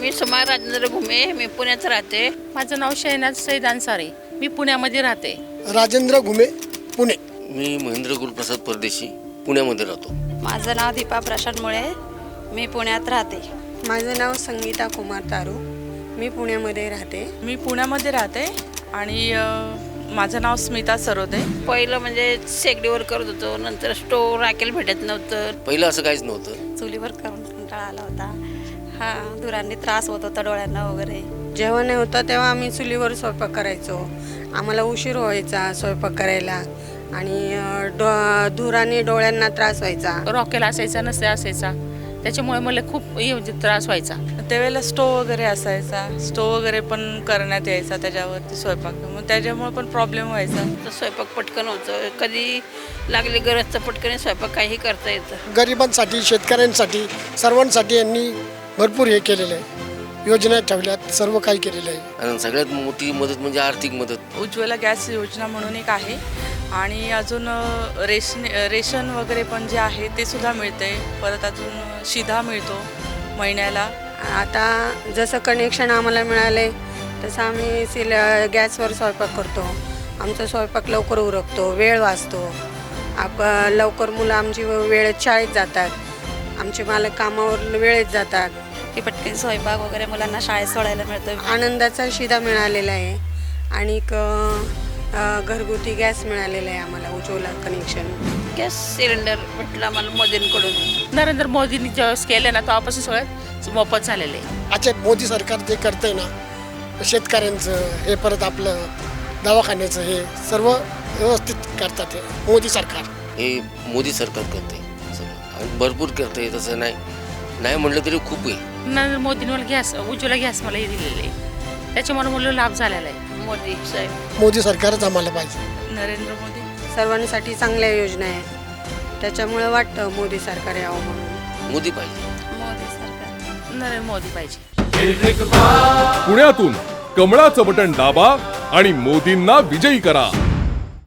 मी सुमा राजेंद्र घुमे मी पुण्यात राहते. माझं नाव शैनाज सईद अन्सारी. मी पुण्यामध्ये राहते. राजेंद्र घुमे पुणे. मी महेंद्र गुरुप्रसाद परदेशी पुण्यामध्ये राहतो. माझं नाव दीपा प्रशांत मुळे. मी पुण्यात राहते. माझं नाव संगीता कुमार तारू. मी पुण्यामध्ये राहते. मी पुण्यामध्ये राहते आणि माझं नाव स्मिता सरोदे. पहिलं म्हणजे शेगडीवर करत होतो. नंतर स्टोव राखेल भेटत नव्हतं. पहिलं असं काहीच नव्हतं. चुलीवर करून कंटाळा आला होता. हां धुरांनी त्रास होत होता डोळ्यांना वगैरे. जेव्हा नाही होतं तेव्हा आम्ही चुलीवर स्वयंपाक करायचो. आम्हाला उशीर व्हायचा स्वयंपाक करायला आणि डो धुराने डोळ्यांना त्रास व्हायचा. रॉकेल असायचा नसे असायचा. त्याच्यामुळे मला खूप हे म्हणजे त्रास व्हायचा. त्यावेळेला स्टोव वगैरे असायचा. स्टोव वगैरे पण करण्यात यायचा त्याच्यावरती स्वयंपाक. मग त्याच्यामुळे पण प्रॉब्लेम व्हायचा. तर स्वयंपाक पटकन होतं. कधी लागली गरज तर पटकन स्वयंपाक काही करता येतं. गरिबांसाठी शेतकऱ्यांसाठी सर्वांसाठी यांनी भरपूर हे केलेलं आहे. योजना ठेवल्यात सर्व काही केलेलं आहे. आणि सगळ्यात मोठी मदत म्हणजे आर्थिक मदत. उज्ज्वला गॅस योजना म्हणून एक आहे. आणि अजून रेशन रेशन वगैरे पण जे आहे ते सुद्धा मिळते परत अजून शिधा मिळतो महिन्याला. आता जसं कनेक्शन आम्हाला मिळाले तसं आम्ही सिल गॅसवर स्वयंपाक करतो. आमचा स्वयंपाक लवकर उरकतो वेळ वाचतो. आप लवकर मुलं आमची वेळेत शाळेत जातात. आमचे मालक कामावर वेळेत जातात. की पटकन स्वयंपाक वगैरे मुलांना शाळेत सोडायला मिळतं आनंदाचा शिदा मिळालेला आहे. आणि घरगुती गॅस मिळालेला आहे आम्हाला उज्ज्वला कनेक्शन गॅस सिलेंडर भेटला आम्हाला मोदींकडून. नरेंद्र मोदींनी ज्यावेळेस केलं ना तेव्हापासून सगळं मोफत झालेलं आहे. अच्छा मोदी सरकार जे करतंय ना शेतकऱ्यांचं हे परत आपलं दवाखान्याचं हे सर्व व्यवस्थित करतात हे मोदी सरकार. हे मोदी सरकार करते भरपूर करते तसं नाही. नाही म्हटलं तरी खूप आहे नरेंद्र मोदींनी मला गॅस उज्ज्वला गॅस मला हे दिलेलं आहे. त्याच्यामुळे मला लाभ झालेला आहे. मोदी साहेब. मोदी सरकारच आम्हाला पाहिजे. नरेंद्र मोदी. सर्वांसाठी चांगल्या योजना आहे त्याच्यामुळे वाटतं मोदी सरकार यावं म्हणून. मोदी पाहिजे. मोदी सरकार. नरेंद्र मोदी पाहिजे. पुण्यातून कमळाचं बटन दाबा आणि मोदींना विजयी करा.